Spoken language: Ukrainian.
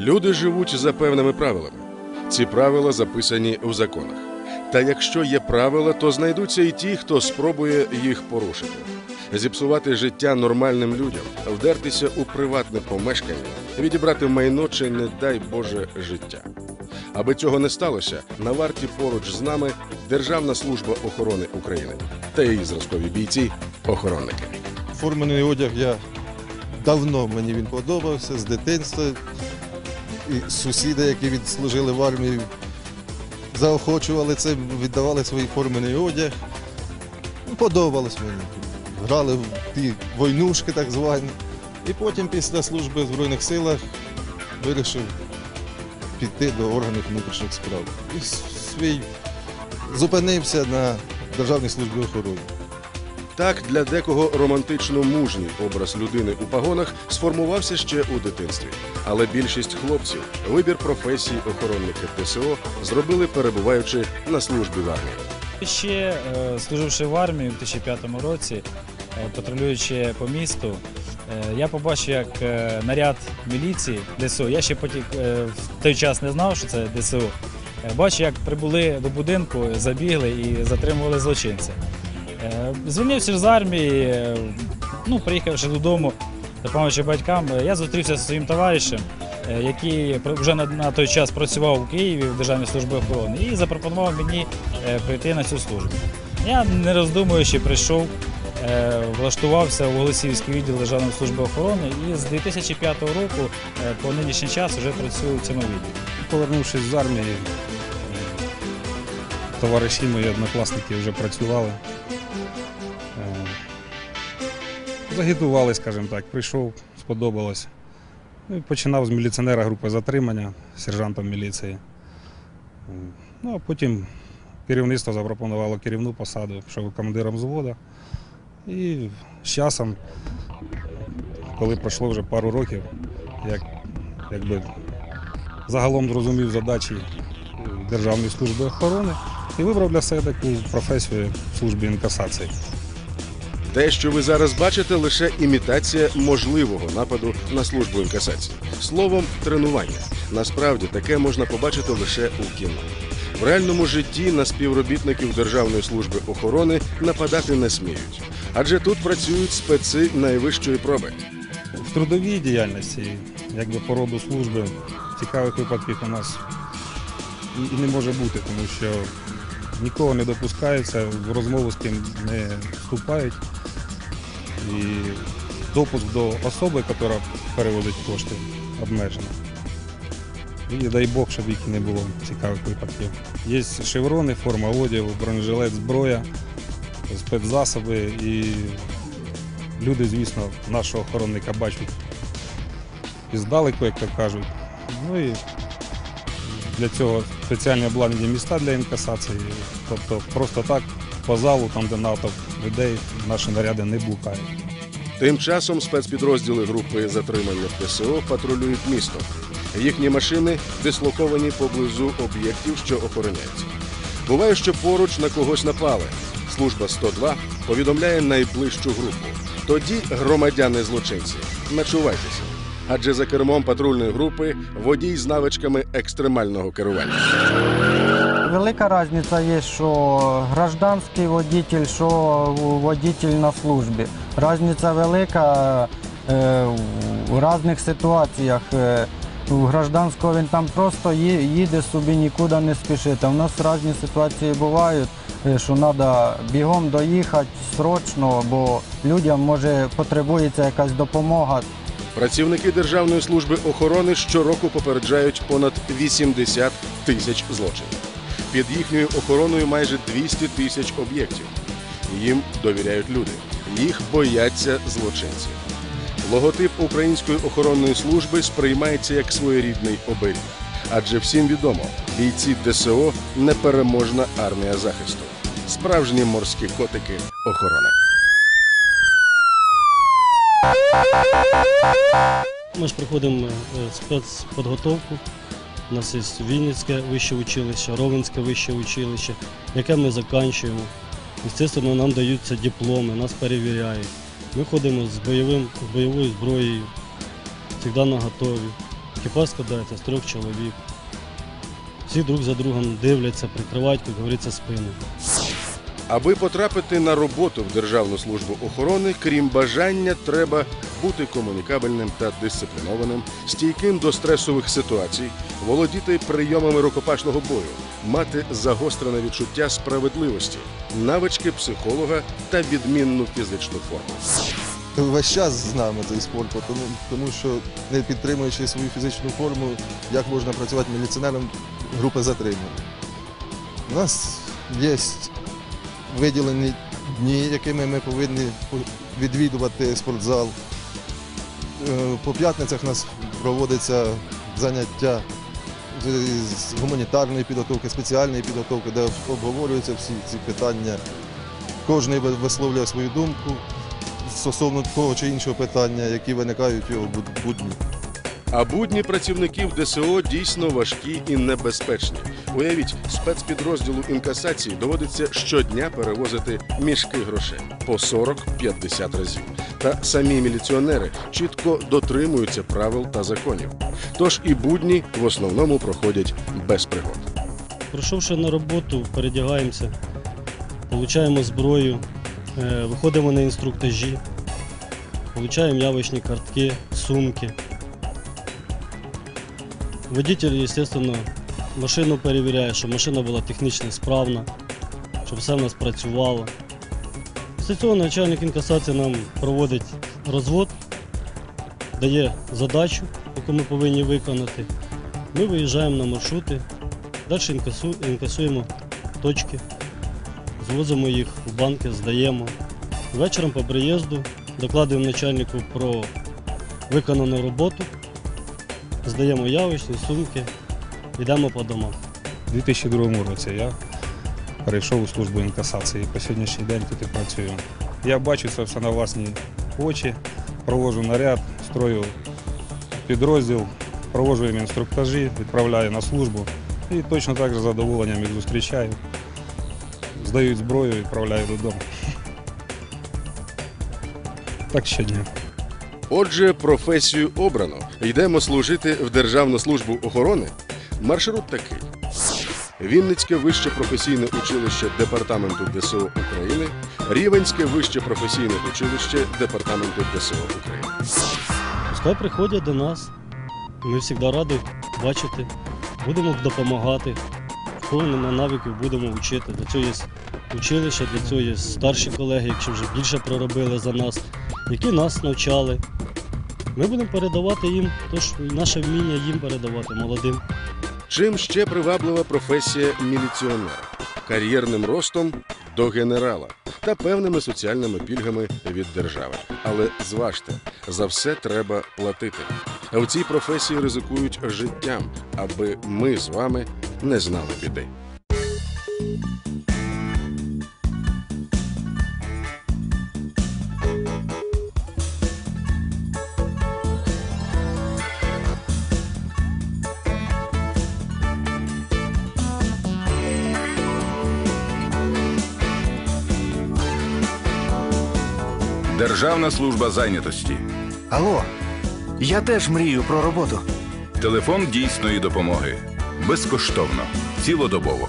Люди живуть за певними правилами. Ці правила записані в законах. Та якщо є правила, то знайдуться і ті, хто спробує їх порушити. Зіпсувати життя нормальним людям, вдертися у приватне помешкання, відібрати майно чи, не дай Боже, життя. Аби цього не сталося, на варті поруч з нами Державна служба охорони України та її зразкові бійці охоронники. Формений одяг я давно мені він подобався з дитинства. І сусіди, які відслужили в армії, заохочували це, віддавали свій формений одяг. Подобалось мені. Грали в ті войнушки так звані. І потім після служби в Збройних силах вирішив піти до органів внутрішніх справ. І свій зупинився на Державній службі охорони. Так, для декого романтично мужній образ людини у пагонах сформувався ще у дитинстві. Але більшість хлопців вибір професії охоронники ТСО зробили перебуваючи на службі в армії. Ще е, служивши в армії у 2005 році, е, патрулюючи по місту, е, я побачив, як наряд міліції ДСУ, я ще потім е, в той час не знав, що це ДСУ. Бачив, як прибули до будинку, забігли і затримували злочинця. Е, Звільнився з армії, е, ну, приїхавши додому, допомагаючи батькам, е, я зустрівся зі своїм товаришем, який вже на, той час працював у Києві в Державній службі охорони і запропонував мені прийти на цю службу. Я, не роздумуючи, прийшов, влаштувався у Голосіївський відділ Державної служби охорони і з 2005 року по нинішній час вже працюю в цьому відділі. Повернувшись з армії, товариші мої однокласники вже працювали. Загітували, скажімо так, прийшов, сподобалось. Ну, починав з міліціонера групи затримання, сержантом міліції. Ну, а потім керівництво запропонувало керівну посаду, пішов командиром взводу. І з часом, коли пройшло вже пару років, як, якби загалом зрозумів задачі Державної служби охорони і вибрав для себе таку професію в службі інкасації. Те, що ви зараз бачите, лише імітація можливого нападу на службу інкасації. Словом, тренування. Насправді таке можна побачити лише у кіно. В реальному житті на співробітників Державної служби охорони нападати не сміють, адже тут працюють специ найвищої проби. В трудовій діяльності, якби по роду служби, цікавих випадків у нас і не може бути, тому що нікого не допускається, в розмову з ким не вступають. І допуск до особи, яка переводить кошти, обмежено. І дай Бог, щоб їх не було цікавих випадків. Є шеврони, форма одягу, бронежилет, зброя, спецзасоби і люди, звісно, нашого охоронника бачать іздалеку, як то кажуть. Ну і для цього спеціальні обладнані міста для інкасації. Тобто просто так по залу, там де натовп людей, наші наряди не блукають. Тим часом спецпідрозділи групи затримання ТСО патрулюють місто. Їхні машини дислоковані поблизу об'єктів, що охороняються. Буває, що поруч на когось напали. Служба 102 повідомляє найближчу групу. Тоді громадяни злочинці, начувайтеся. Адже за кермом патрульної групи водій з навичками екстремального керування. Велика різниця є, що гражданський водитель, що водитель на службі. Різниця велика е, в різних ситуаціях. Е, У гражданського він там просто їде собі, нікуди не спішить. А в нас різні ситуації бувають, що треба бігом доїхати срочно, бо людям може потребується якась допомога. Працівники Державної служби охорони щороку попереджають понад 80 тисяч злочинів. Під їхньою охороною майже 200 тисяч об'єктів. Їм довіряють люди. Їх бояться злочинці. Логотип української охоронної служби сприймається як своєрідний оберіг. Адже всім відомо, бійці ДСО непереможна армія захисту. Справжні морські котики охорони. Ми ж проходимо е, спецпідготовку. У нас є Вінницьке вище училище, Ровенське вище училище, яке ми закінчуємо. Звісно, нам даються дипломи, нас перевіряють. Ми ходимо з, бойовим, з бойовою зброєю, завжди на готові. Екіпаж складається з трьох чоловік. Всі друг за другом дивляться, прикривають, як говориться, спину. Аби потрапити на роботу в Державну службу охорони, крім бажання, треба бути комунікабельним та дисциплінованим, стійким до стресових ситуацій, володіти прийомами рукопашного бою, мати загострене відчуття справедливості, навички психолога та відмінну фізичну форму. Весь час з нами цей спорт, тому, тому що не підтримуючи свою фізичну форму, як можна працювати міліціонером групи затримання. У нас є виділені дні, якими ми повинні відвідувати спортзал. Е, По п'ятницях у нас проводиться заняття з- гуманітарної підготовки, спеціальної підготовки, де обговорюються всі ці питання. Кожен висловлює свою думку стосовно того чи іншого питання, які виникають у будні. А будні працівників ДСО дійсно важкі і небезпечні. Уявіть, спецпідрозділу інкасації доводиться щодня перевозити мішки грошей по 40-50 разів. Та самі міліціонери чітко дотримуються правил та законів. Тож і будні в основному проходять без пригод. Прийшовши на роботу, передягаємося, получаємо зброю, е, виходимо на інструктажі, получаємо явочні картки, сумки. Водитель, звісно, машину перевіряє, щоб машина була технічно справна, щоб все в нас працювало. Після цього начальник інкасації нам проводить розвод, дає задачу, яку ми повинні виконати. Ми виїжджаємо на маршрути, Далі інкасу, інкасуємо точки, звозимо їх в банки, здаємо. Вечором по приїзду докладуємо начальнику про виконану роботу, здаємо явочні, сумки, йдемо по домах. У 2002 році я перейшов у службу інкасації. По сьогоднішній день тут і працюю. Я бачу це все на власні очі, проводжу наряд, строю підрозділ, проводжу їм інструктажі, відправляю на службу і точно так же з задоволенням їх зустрічаю. Здають зброю і відправляю додому. Так щодня. Отже, професію обрано. Йдемо служити в Державну службу охорони. Маршрут такий: Вінницьке вище професійне училище Департаменту ДСО України, Рівенське вище професійне училище Департаменту ДСО України. Пускай приходять до нас. Ми завжди раді бачити, будемо допомагати. В кого нема навиків будемо вчити. Для цього є училище, для цього є старші колеги, якщо вже більше проробили за нас, які нас навчали. Ми будемо передавати їм, тож наше вміння їм передавати молодим. Чим ще приваблива професія міліціонера? Кар'єрним ростом до генерала та певними соціальними пільгами від держави. Але зважте, за все треба платити. А в цій професії ризикують життям, аби ми з вами не знали біди. Державна служба зайнятості. Алло, я теж мрію про роботу. Телефон дійсної допомоги. Безкоштовно. Цілодобово.